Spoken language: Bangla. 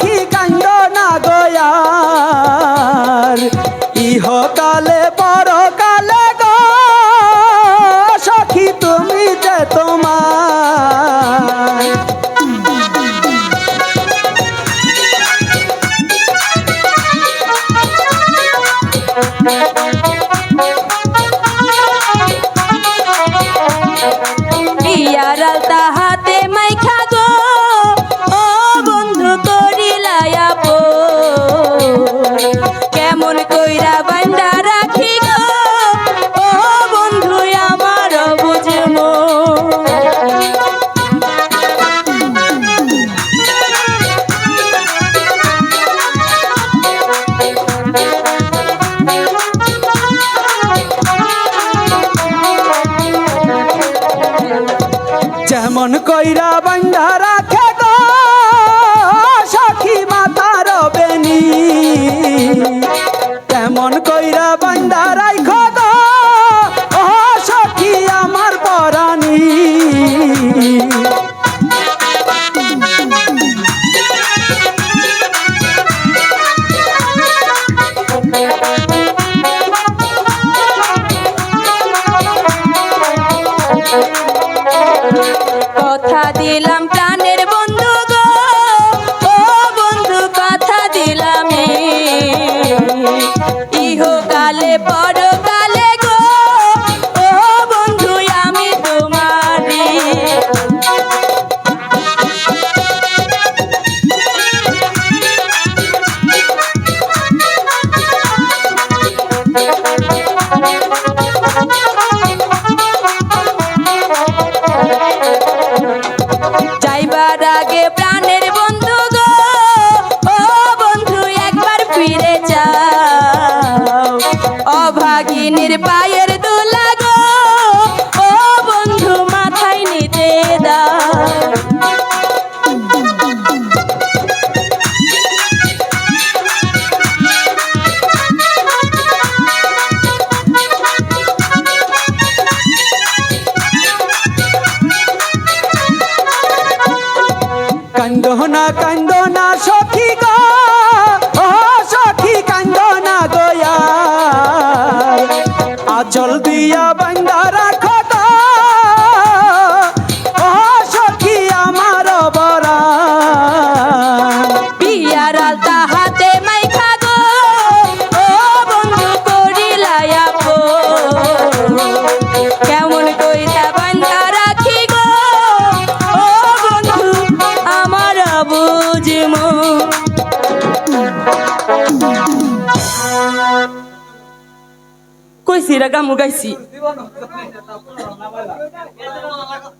সখী কান্দ না গয়ার ইহকালে পরকালে গো সখী তুমি যে তোমার। বিয়ার যেমন কইরা বান্ধা রাখে গো, সখী মাতার বেনি তেমন কইরা বান্ধা রাখ গো সখী আমার পরাণী। কথা দিলাম অভাগিনীর পায়ের দোলা গো। ও বন্ধু, মাথায় নিতে দাও। কান্দ না কান্দ না, সখী গো। ও সখী, কান্দ আচল দিয়া কইছি রা গামু